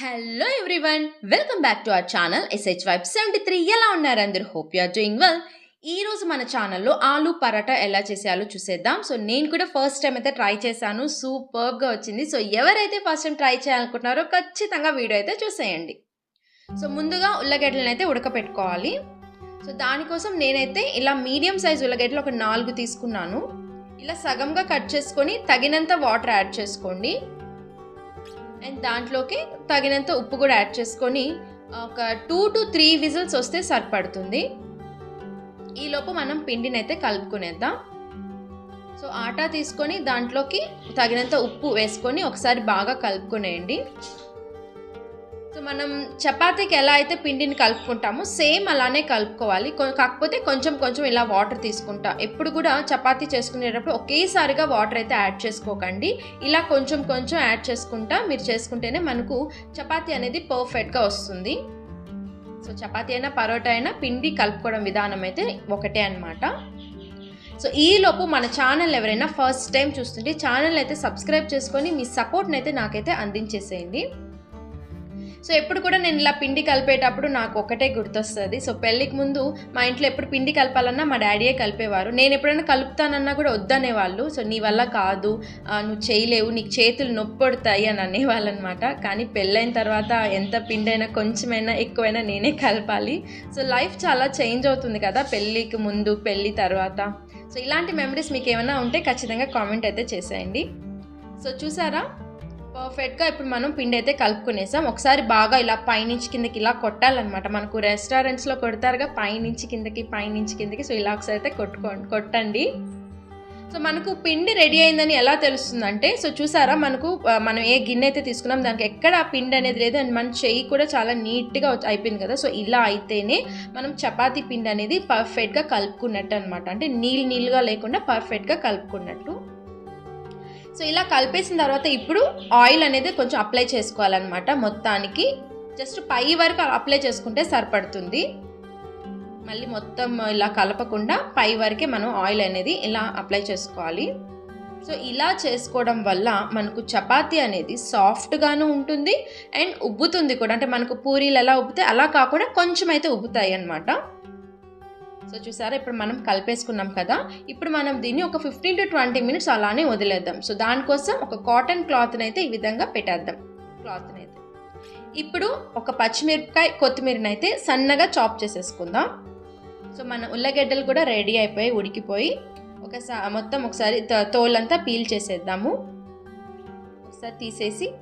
Hello everyone welcome back to our channel SH vibe seventy three ఎలా ఉన్నారు అందరు? Hope you're doing well ఈ రోజు మన ఛానల్లో ఆలు పరాటా ఎలా చేసేయాలో చూసేద్దాం. సో నేను కూడా ఫస్ట్ టైం అయితే ట్రై చేశాను. సూపర్గా వచ్చింది. సో ఎవరైతే ఫస్ట్ టైం ట్రై చేయాలనుకుంటున్నారో ఖచ్చితంగా వీడియో అయితే చూసేయండి. సో ముందుగా ఉల్లగడ్డలను అయితే ఉడకపెట్టుకోవాలి. సో దానికోసం నేనైతే ఇలా మీడియం సైజ్ ఉల్లగడ్డలు ఒక నాలుగు తీసుకున్నాను. ఇలా సగంగా కట్ చేసుకొని తగినంత వాటర్ యాడ్ చేసుకోండి. అండ్ దాంట్లోకి తగినంత ఉప్పు కూడా యాడ్ చేసుకొని ఒక టూ టు త్రీ విజిల్స్ వస్తే సరిపడుతుంది. ఈలోపు మనం పిండిని అయితే కలుపుకునేద్దాం. సో ఆటా తీసుకొని దాంట్లోకి తగినంత ఉప్పు వేసుకొని ఒకసారి బాగా కలుపుకునేయండి. సో మనం చపాతీకి ఎలా అయితే పిండిని కలుపుకుంటామో సేమ్ అలానే కలుపుకోవాలి. కాకపోతే కొంచెం కొంచెం ఇలా వాటర్ తీసుకుంటా. ఎప్పుడు కూడా చపాతీ చేసుకునేటప్పుడు ఒకేసారిగా వాటర్ అయితే యాడ్ చేసుకోకండి. ఇలా కొంచెం కొంచెం యాడ్ చేసుకుంటా. మీరు చేసుకుంటేనే మనకు చపాతీ అనేది పర్ఫెక్ట్గా వస్తుంది. సో చపాతీ అయినా పరోటా అయినా పిండి కలుపుకోవడం విధానం అయితే ఒకటే అనమాట సో ఈలోపు మన ఛానల్ ఎవరైనా ఫస్ట్ టైం చూస్తుంటే ఛానల్ అయితే సబ్స్క్రైబ్ చేసుకొని మీ సపోర్ట్ని అయితే నాకైతే అందించేసేయండి. సో ఎప్పుడు కూడా నేను ఇలా పిండి కలిపేటప్పుడు నాకు ఒకటే గుర్తొస్తుంది. సో పెళ్ళికి ముందు మా ఇంట్లో ఎప్పుడు పిండి కలపాలన్నా మా డాడీయే కలిపేవారు. నేను ఎప్పుడైనా కలుపుతానన్నా కూడా వద్దనేవాళ్ళు. సో నీ వల్ల కాదు నువ్వు చేయలేవు నీకు చేతులు నొప్పొడతాయి అని అనేవాళ్ళు అనమాట కానీ పెళ్ళైన తర్వాత ఎంత పిండి అయినా కొంచెమైనా ఎక్కువైనా నేనే కలపాలి. సో లైఫ్ చాలా చేంజ్ అవుతుంది కదా పెళ్ళికి ముందు పెళ్ళి తర్వాత. సో ఇలాంటి మెమరీస్ మీకు ఏమైనా ఉంటే ఖచ్చితంగా కామెంట్ అయితే చేసేయండి. సో చూసారా? పర్ఫెక్ట్గా ఇప్పుడు మనం పిండి అయితే కలుపుకునేసాం. ఒకసారి బాగా ఇలా పైనుంచి కిందకి ఇలా కొట్టాలన్నమాట. మనకు రెస్టారెంట్స్లో కొడతారుగా పైనుంచి కిందకి పైనుంచి కిందకి. సో ఇలా ఒకసారి అయితే కొట్టుకోండి కొట్టండి. సో మనకు పిండి రెడీ అయిందని ఎలా తెలుస్తుందంటే సో చూసారా మనకు మనం ఏ గిన్నె అయితే తీసుకున్నాం దానికి ఎక్కడ ఆ పిండి అనేది లేదు. అండ్ మన చెయ్యి కూడా చాలా నీట్గా అయిపోయింది కదా. సో ఇలా అయితేనే మనం చపాతీ పిండి అనేది పర్ఫెక్ట్గా కలుపుకున్నట్టు అనమాట అంటే నీళ్ళు నీళ్ళుగా లేకుండా పర్ఫెక్ట్గా కలుపుకున్నట్టు. సో ఇలా కలిపేసిన తర్వాత ఇప్పుడు ఆయిల్ అనేది కొంచెం అప్లై చేసుకోవాలన్నమాట మొత్తానికి. జస్ట్ పై వరకు అప్లై చేసుకుంటే సరిపడుతుంది. మళ్ళీ మొత్తం ఇలా కలపకుండా పై వరకే మనం ఆయిల్ అనేది ఇలా అప్లై చేసుకోవాలి. సో ఇలా చేసుకోవడం వల్ల మనకు చపాతీ అనేది సాఫ్ట్గాను ఉంటుంది అండ్ ఉబ్బుతుంది కూడా. అంటే మనకు పూరీలు ఎలా ఉబ్బుతాయి అలా కాకుండా కొంచెం అయితే ఉబ్బుతాయి అన్నమాట. సో చూసారా ఇప్పుడు మనం కలిపేసుకున్నాం కదా ఇప్పుడు మనం దీన్ని ఒక ఫిఫ్టీన్ టు ట్వంటీ మినిట్స్ అలానే వదిలేద్దాం. సో దానికోసం ఒక కాటన్ క్లాత్ని అయితే ఈ విధంగా పెట్టేద్దాం. క్లాత్ని అయితే ఇప్పుడు ఒక పచ్చిమిరపకాయ కొత్తిమీరని అయితే సన్నగా చాప్ చేసేసుకుందాం. సో మన ఉల్లగడ్డలు కూడా రెడీ అయిపోయి ఉడికిపోయి ఒకసారి మొత్తం ఒకసారి త- తోలంతా పీల్ చేసేద్దాము. ఒకసారి తీసేసి.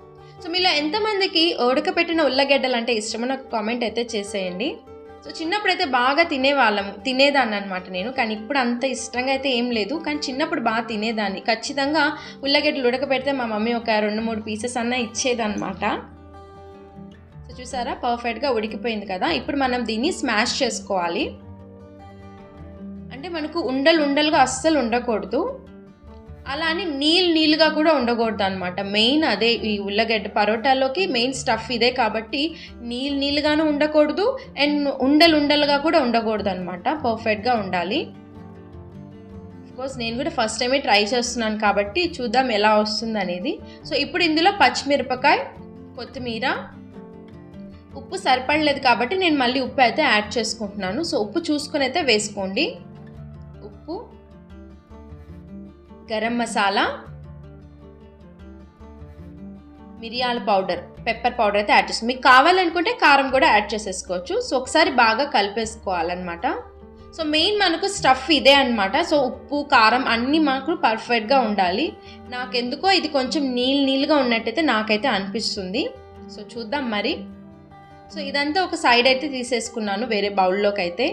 సో మీలో ఎంతమందికి ఉడకపెట్టిన ఉల్లగడ్డలు అంటే ఇష్టమో నాకు కామెంట్ అయితే చేసేయండి. సో చిన్నప్పుడు అయితే బాగా తినేవాళ్ళం తినేదాన్ని అనమాట నేను. కానీ ఇప్పుడు అంత ఇష్టంగా అయితే ఏం లేదు. కానీ చిన్నప్పుడు బాగా తినేదాన్ని. ఖచ్చితంగా ఉల్లగడ్డలు ఉడకబెడితే మా మమ్మీ ఒక రెండు మూడు పీసెస్ అన్న ఇచ్చేదన్నమాట. సో చూసారా? పర్ఫెక్ట్గా ఉడికిపోయింది కదా? ఇప్పుడు మనం దీన్ని స్మాష్ చేసుకోవాలి. అంటే మనకు ఉండలు ఉండలుగా అస్సలు ఉండకూడదు. అలా అని నీళ్ళు నీళ్ళుగా కూడా ఉండకూడదు అనమాట మెయిన్ అదే ఈ ఉల్లగడ్డ పరోటాలోకి మెయిన్ స్టఫ్ ఇదే కాబట్టి నీళ్ళు నీళ్ళుగాను ఉండకూడదు అండ్ ఉండలు ఉండలుగా కూడా ఉండకూడదు అనమాట పర్ఫెక్ట్గా ఉండాలి. కోర్స్ నేను కూడా ఫస్ట్ టైమే ట్రై చేస్తున్నాను కాబట్టి చూద్దాం ఎలా వస్తుంది అనేది సో ఇప్పుడు ఇందులో పచ్చిమిరపకాయ కొత్తిమీర ఉప్పు సరిపడలేదు కాబట్టి నేను మళ్ళీ ఉప్పు అయితే యాడ్ చేసుకుంటున్నాను. సో ఉప్పు చూసుకొని అయితే వేసుకోండి. ఉప్పు గరం మసాలా మిరియాల పౌడర్ పెప్పర్ పౌడర్ అయితే యాడ్ చేస్తాం. మీకు కావాలనుకుంటే కారం కూడా యాడ్ చేసేసుకోవచ్చు. సో ఒకసారి బాగా కలిపేసుకోవాలన్నమాట. సో మెయిన్ మనకు స్టఫ్ ఇదే అనమాట సో ఉప్పు కారం అన్నీ మనకు పర్ఫెక్ట్గా ఉండాలి. నాకెందుకో ఇది కొంచెం నీళ్ళు నీళ్ళుగా ఉన్నట్టయితే నాకైతే అనిపిస్తుంది. సో చూద్దాం మరి. సో ఇదంతా ఒక సైడ్ అయితే తీసేసుకున్నాను వేరే బౌల్లోకి అయితే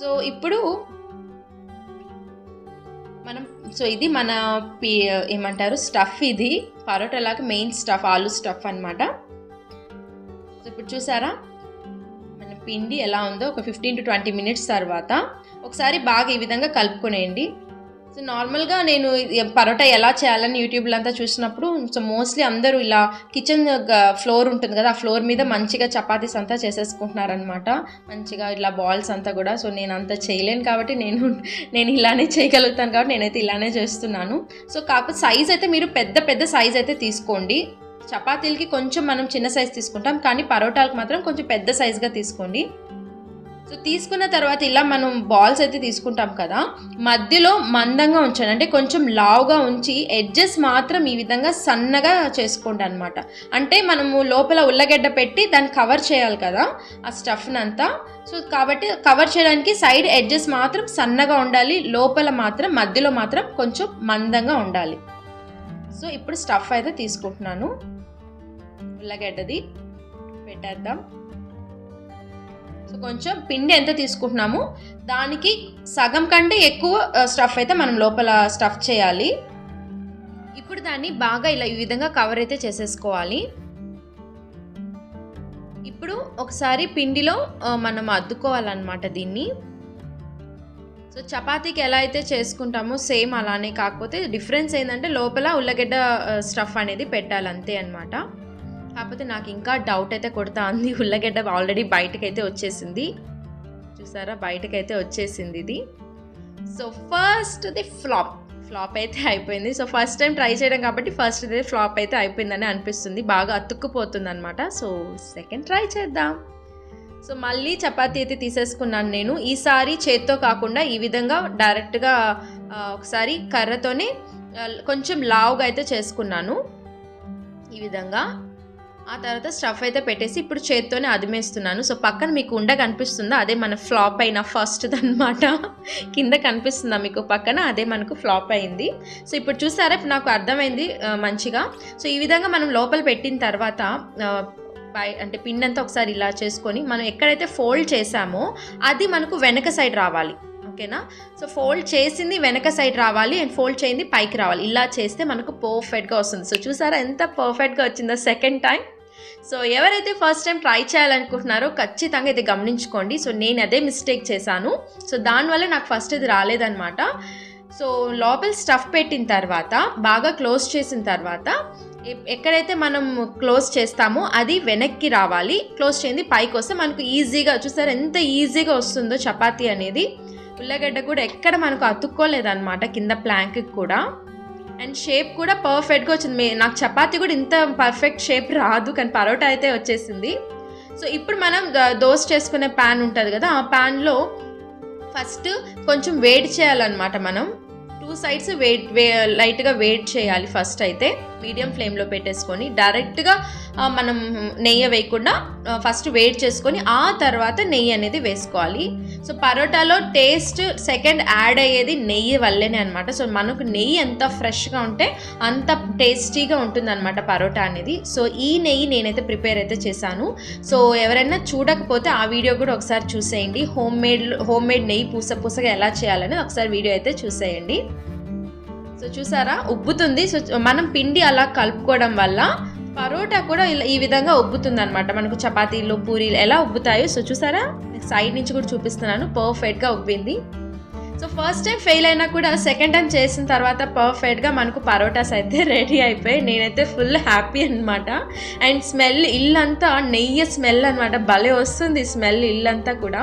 సో ఇప్పుడు మనం సో ఇది మన పి ఏమంటారు స్టఫ్ ఇది. పరోటాలాగా మెయిన్ స్టఫ్ ఆలు స్టఫ్ అన్నమాట. సో ఇప్పుడు చూసారా? మన పిండి ఎలా ఉందో ఒక ఫిఫ్టీన్ టు ట్వంటీ మినిట్స్ తర్వాత ఒకసారి బాగా ఈ విధంగా కలుపుకునేయండి. సో నార్మల్గా నేను పరోటా ఎలా చేయాలని యూట్యూబ్లో అంతా చూసినప్పుడు సో మోస్ట్లీ అందరూ ఇలా కిచెన్ ఫ్లోర్ ఉంటుంది కదా ఆ ఫ్లోర్ మీద మంచిగా చపాతీస్ అంతా చేసేసుకుంటున్నారనమాట మంచిగా ఇట్లా బాల్స్ అంతా కూడా సో నేను అంత చేయలేను కాబట్టి నేను నేను ఇలానే చేయగలుగుతాను కాబట్టి నేనైతే ఇలానే చేస్తున్నాను. సో కాకపోతే సైజ్ అయితే మీరు పెద్ద పెద్ద సైజ్ అయితే తీసుకోండి. చపాతీలకి కొంచెం మనం చిన్న సైజ్ తీసుకుంటాం కానీ పరోటాలకు మాత్రం కొంచెం పెద్ద సైజ్గా తీసుకోండి. సో తీసుకున్న తర్వాత ఇలా మనం బాల్స్ అయితే తీసుకుంటాం కదా మధ్యలో మందంగా ఉంచాను అంటే కొంచెం లావుగా ఉంచి ఎడ్జెస్ మాత్రం ఈ విధంగా సన్నగా చేసుకోండి అనమాట అంటే మనము లోపల ఉల్లగడ్డ పెట్టి దాన్ని కవర్ చేయాలి కదా ఆ స్టఫ్ని అంతా సో కాబట్టి కవర్ చేయడానికి సైడ్ ఎడ్జెస్ మాత్రం సన్నగా ఉండాలి లోపల మాత్రం మధ్యలో మాత్రం కొంచెం మందంగా ఉండాలి. సో ఇప్పుడు స్టఫ్ అయితే తీసుకుంటున్నాను. ఉల్లగడ్డది పెట్టేద్దాం. సో కొంచెం పిండి ఎంత తీసుకుంటున్నాము? దానికి సగం కంటే ఎక్కువ స్టఫ్ అయితే మనం లోపల స్టఫ్ చేయాలి. ఇప్పుడు దాన్ని బాగా ఇలా ఈ విధంగా కవర్ అయితే చేసేసుకోవాలి. ఇప్పుడు ఒకసారి పిండిలో మనం అద్దుకోవాలన్నమాట దీన్ని. సో చపాతీకి ఎలా అయితే చేసుకుంటామో సేమ్ అలానే కాకపోతే డిఫరెన్స్ ఏంటంటే లోపల ఉల్లగడ్డ స్టఫ్ అనేది పెట్టాలి అంతే అనమాట కాకపోతే నాకు ఇంకా డౌట్ అయితే కొడతా ఉంది ఉల్లగడ్డ ఆల్రెడీ బయటకైతే వచ్చేసింది. చూసారా? బయటకైతే వచ్చేసింది ఇది. So first the flop flop అయితే అయిపోయింది. సో ఫస్ట్ టైం ట్రై చేయడం కాబట్టి ఫస్ట్ ఇది ఫ్లాప్ అయితే అయిపోయిందని అనిపిస్తుంది. బాగా అతుక్కుపోతుంది అనమాట సో సెకండ్ ట్రై చేద్దాం. సో మళ్ళీ చపాతీ అయితే తీసేసుకున్నాను నేను. ఈసారి చేత్తో కాకుండా ఈ విధంగా డైరెక్ట్గా ఒకసారి కర్రతోనే కొంచెం లావుగా అయితే చేసుకున్నాను. ఈ విధంగా. ఆ తర్వాత స్టఫ్ అయితే పెట్టేసి ఇప్పుడు చేత్తోనే అదిమేస్తున్నాను. సో పక్కన మీకు ఉండ కనిపిస్తుందా? అదే మన ఫ్లాప్ అయిన ఫస్ట్ అనమాట కింద కనిపిస్తుందా మీకు పక్కన? అదే మనకు ఫ్లాప్ అయింది. సో ఇప్పుడు చూసారా? నాకు అర్థమైంది మంచిగా. సో ఈ విధంగా మనం లోపల పెట్టిన తర్వాత బై అంటే పిండి అంతా ఒకసారి ఇలా చేసుకొని మనం ఎక్కడైతే ఫోల్డ్ చేసామో అది మనకు వెనక సైడ్ రావాలి. ఓకేనా? సో ఫోల్డ్ చేసింది వెనక సైడ్ రావాలి అండ్ ఫోల్డ్ చేయింది పైకి రావాలి. ఇలా చేస్తే మనకు పర్ఫెక్ట్గా వస్తుంది. సో చూసారా? ఎంత పర్ఫెక్ట్గా వచ్చిందో సెకండ్ టైం. సో ఎవరైతే ఫస్ట్ టైం ట్రై చేయాలనుకుంటున్నారో ఖచ్చితంగా ఇది గమనించుకోండి. సో నేను అదే మిస్టేక్ చేశాను. సో దానివల్ల నాకు ఫస్ట్ ఇది రాలేదనమాట సో లోపల స్టఫ్ పెట్టిన తర్వాత బాగా క్లోజ్ చేసిన తర్వాత ఎక్కడైతే మనం క్లోజ్ చేస్తామో అది వెనక్కి రావాలి. క్లోజ్ చేయండి. పైకి వస్తే మనకు ఈజీగా చూసారు ఎంత ఈజీగా వస్తుందో చపాతీ అనేది. ఉల్లగడ్డ కూడా ఎక్కడ మనకు అతుక్కోలేదన్నమాట. కింద ప్లాంక్కి కూడా. అండ్ షేప్ కూడా పర్ఫెక్ట్గా వచ్చింది. మే- నాకు చపాతీ కూడా ఇంత పర్ఫెక్ట్ షేప్ రాదు కానీ పరోటా అయితే వచ్చేసింది. సో ఇప్పుడు మనం దోశ చేసుకునే ప్యాన్ ఉంటుంది కదా ఆ ప్యాన్లో ఫస్ట్ కొంచెం వేడి చేయాలన్నమాట మనం. టూ సైడ్స్ వెయిట్ వే లైట్గా వెయిట్ చేయాలి ఫస్ట్ అయితే. మీడియం ఫ్లేమ్లో పెట్టేసుకొని డైరెక్ట్గా మనం నెయ్యి వేయకుండా ఫస్ట్ వెయిట్ చేసుకొని ఆ తర్వాత నెయ్యి అనేది వేసుకోవాలి. సో పరోటాలో టేస్ట్ సెకండ్ యాడ్ అయ్యేది నెయ్యి వల్లనే అనమాట సో మనకు నెయ్యి ఎంత ఫ్రెష్గా ఉంటే అంత టేస్టీగా ఉంటుందన్నమాట పరోటా అనేది. సో ఈ నెయ్యి నేనైతే ప్రిపేర్ అయితే చేశాను. సో ఎవరైనా చూడకపోతే ఆ వీడియో కూడా ఒకసారి చూసేయండి. హోమ్ మేడ్ హోమ్ మేడ్ నెయ్యి పూస పూసగా ఎలా చేయాలని ఒకసారి వీడియో అయితే చూసేయండి. సో చూసారా? ఉబ్బుతుంది. సో మనం పిండి అలా కలుపుకోవడం వల్ల పరోటా కూడా ఇలా ఈ విధంగా ఉబ్బుతుంది అనమాట మనకు చపాతీలు పూరీలు ఎలా ఉబ్బుతాయో. సో చూసారా? సైడ్ నుంచి కూడా చూపిస్తున్నాను. పర్ఫెక్ట్గా ఉబ్బింది. సో ఫస్ట్ టైం ఫెయిల్ అయినా కూడా సెకండ్ టైం చేసిన తర్వాత పర్ఫెక్ట్గా మనకు పరోటాస్ అయితే రెడీ అయిపోయి నేనైతే ఫుల్ హ్యాపీ అనమాట అండ్ స్మెల్ ఇల్లంతా నెయ్యి స్మెల్ అనమాట భలే వస్తుంది స్మెల్ ఇల్లంతా కూడా.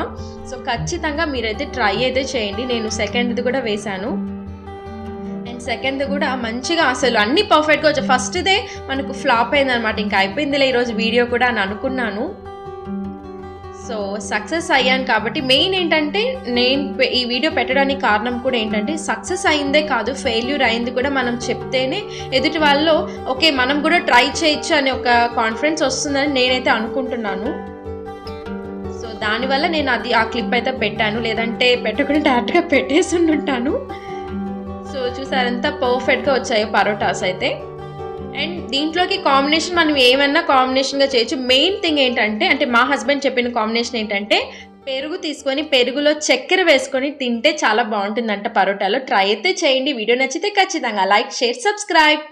సో ఖచ్చితంగా మీరైతే ట్రై అయితే చేయండి. నేను సెకండ్ది కూడా వేశాను. సెకండ్ కూడా మంచిగా అసలు అన్ని పర్ఫెక్ట్గా వచ్చాయి. ఫస్ట్దే మనకు ఫ్లాప్ అయింది అనమాట ఇంకా అయిపోయిందిలే ఈరోజు వీడియో కూడా అని అనుకున్నాను. సో సక్సెస్ అయ్యాను కాబట్టి మెయిన్ ఏంటంటే నేను ఈ వీడియో పెట్టడానికి కారణం కూడా ఏంటంటే సక్సెస్ అయిందే కాదు ఫెయిల్యూర్ అయింది కూడా మనం చెప్తేనే ఎదుటి వాళ్ళు ఓకే మనం కూడా ట్రై చేయొచ్చు అనే ఒక కాన్ఫిడెన్స్ వస్తుందని నేనైతే అనుకుంటున్నాను. సో దానివల్ల నేను అది ఆ క్లిప్ అయితే పెట్టాను. లేదంటే పెట్టకుండా డైరెక్ట్గా పెట్టేసి ఉంటాను చూసారు ఎంత పర్ఫెక్ట్గా వచ్చాయో పరోటాస్ అయితే. అండ్ దీంట్లోకి కాంబినేషన్ మనం ఏమన్నా కాంబినేషన్గా చేయొచ్చు. మెయిన్ థింగ్ ఏంటంటే అంటే మా హస్బెండ్ చెప్పిన కాంబినేషన్ ఏంటంటే పెరుగు తీసుకొని పెరుగులో చక్కెర వేసుకొని తింటే చాలా బాగుంటుందంట పరోటాలో. ట్రై అయితే చేయండి. వీడియో నచ్చితే ఖచ్చితంగా లైక్ షేర్ సబ్స్క్రైబ్